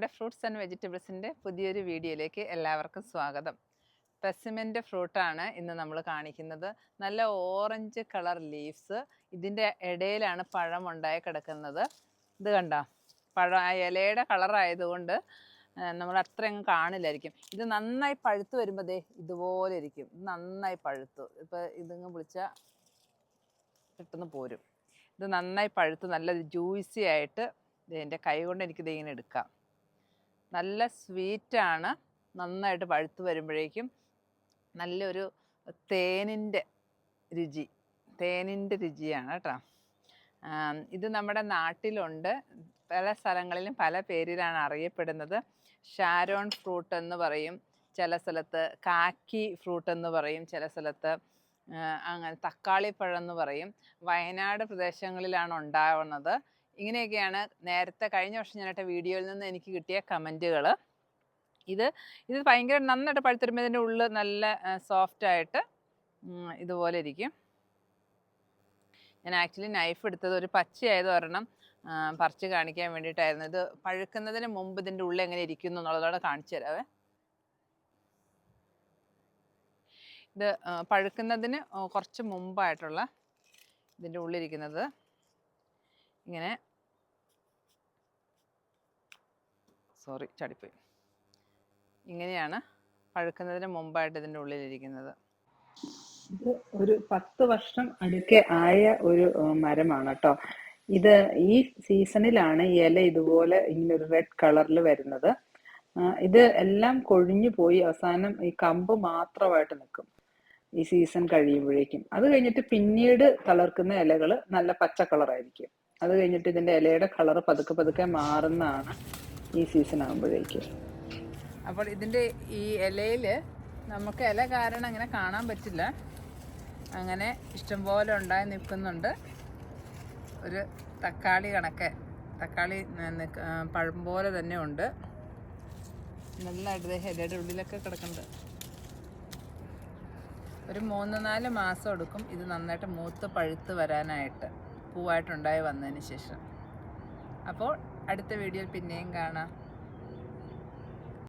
നമ്മുടെ fruits and വെജിറ്റബിൾസിന്റെ പുതിയൊരു വീഡിയോയിലേക്ക് എല്ലാവർക്കും സ്വാഗതം. പെസിമെന്റ് ഫ്രൂട്ടാണ് ഇന്ന് നമ്മൾ കാണിക്കുന്നത്. നല്ല ഓറഞ്ച് കളർ ലീവ്സ് ഇതിന്റെ ഇടയിലാണ് പഴം ഉണ്ടായി കിടക്കുന്നത്. ഇത് കണ്ടോ? പഴം ഇലയുടെ കളറായതുകൊണ്ട് നമ്മൾ അത്രയും കാണില്ലായിരിക്കും. ഇത് നന്നായി പഴുത്ത് വരുമ്പോൾ ദേ ഇതുപോലെ ഇരിക്കും. നന്നായി പഴുത്തു. ഇപ്പോൾ ഇതിങ്ങ് വിളിച്ചാൽ പെട്ടെന്ന് പോരും. ഇത് നന്നായി പഴുത്ത് നല്ല ജ്യൂസി ആയിട്ട് ദേ എന്റെ കൈ കൊണ്ട് എനിക്കിത് ഇങ്ങനെ എടുക്കാം. നല്ല സ്വീറ്റാണ്. നന്നായിട്ട് പഴുത്ത് വരുമ്പോഴേക്കും നല്ലൊരു തേനിന്റെ രുചി. തേനിന്റെ രുചിയാണ് കേട്ടോ. ഇത് നമ്മുടെ നാട്ടിലുണ്ട്. പല സ്ഥലങ്ങളിലും പല പേരിലാണ് അറിയപ്പെടുന്നത്. ഷാരോൺ ഫ്രൂട്ട് എന്ന് പറയും. ചില സ്ഥലത്ത് കാക്കി ഫ്രൂട്ട് എന്ന് പറയും. ചില സ്ഥലത്ത് അങ്ങനെ തക്കാളിപ്പഴം എന്ന് പറയും. വയനാട് പ്രദേശങ്ങളിലാണ് ഉണ്ടാവുന്നത്. ഇങ്ങനെയൊക്കെയാണ് നേരത്തെ കഴിഞ്ഞ വർഷം ഞാനിട്ട വീഡിയോയിൽ നിന്ന് എനിക്ക് കിട്ടിയ കമന്റുകൾ. ഇത് ഇത് ഭയങ്കര നന്നായിട്ട് പഴുത്തിരുമ്പോൾ ഇതിന്റെ ഉള്ളിൽ നല്ല സോഫ്റ്റ് ആയിട്ട് ഇതുപോലെ ഇരിക്കും. ഞാൻ ആക്ച്വലി നൈഫ് എടുത്തത് ഒരു പച്ചയായത് ഒരെണ്ണം പറിച്ച് കാണിക്കാൻ വേണ്ടിയിട്ടായിരുന്നു. ഇത് പഴുക്കുന്നതിന് മുമ്പ് ഇതിന്റെ ഉള്ളിൽ എങ്ങനെ ഇരിക്കുന്നു എന്നുള്ളതോടെ കാണിച്ചു തരാവേ. ഇത് പഴുക്കുന്നതിന് കുറച്ച് മുമ്പായിട്ടുള്ള ഇതിന്റെ ഉള്ളിരിക്കുന്നത് ഇങ്ങനെ സോറി ചടിപ്പോയി. ഇങ്ങനെയാണ് പഴുക്കുന്നതിന് മുമ്പായിട്ട് ഇതിന്റെ ഉള്ളിലിരിക്കുന്നത്. ഇത് ഒരു പത്ത് വർഷം അടുക്കെ ആയ ഒരു മരമാണ് കേട്ടോ ഇത് ഈ സീസണിലാണ് ഇല ഇതുപോലെ ഇങ്ങനെ ഒരു റെഡ് കളറിൽ വരുന്നത്. ഇത് എല്ലാം കൊഴിഞ്ഞു പോയി അവസാനം ഈ കമ്പ് മാത്രമായിട്ട് നിൽക്കും. ഈ സീസൺ കഴിയുമ്പോഴേക്കും. അത് കഴിഞ്ഞിട്ട് പിന്നീട് തളർക്കുന്ന ഇലകൾ നല്ല പച്ച കളറായിരിക്കും. അത് കഴിഞ്ഞിട്ട് ഇതിന്റെ ഇലയുടെ കളർ പതുക്കെ പതുക്കെ മാറുന്നതാണ്. ഈ സീസൺ ആകുമ്പോഴേക്കും അപ്പോൾ ഇതിന്റെ ഈ ഇലയിൽ നമുക്ക് ഇല കാരണം അങ്ങനെ കാണാൻ പറ്റില്ല. അങ്ങനെ ഇഷ്ടംപോലെ ഉണ്ടായി നിൽക്കുന്നുണ്ട്. ഒരു തക്കാളി കണക്കെ. തക്കാളി പഴം പോലെ തന്നെ ഉണ്ട്. നല്ല ദേ ഇലയുടെ ഉള്ളിലൊക്കെ കിടക്കുന്നുണ്ട്. ഒരു മൂന്ന് നാല് മാസം എടുക്കും ഇത് നന്നായിട്ട് മൂത്ത് പഴുത്ത് വരാനായിട്ട്. പൂവായിട്ടുണ്ടായി വന്നതിന് ശേഷം. അപ്പോൾ അടുത്ത വീഡിയോയിൽ പിന്നെയും കാണാം.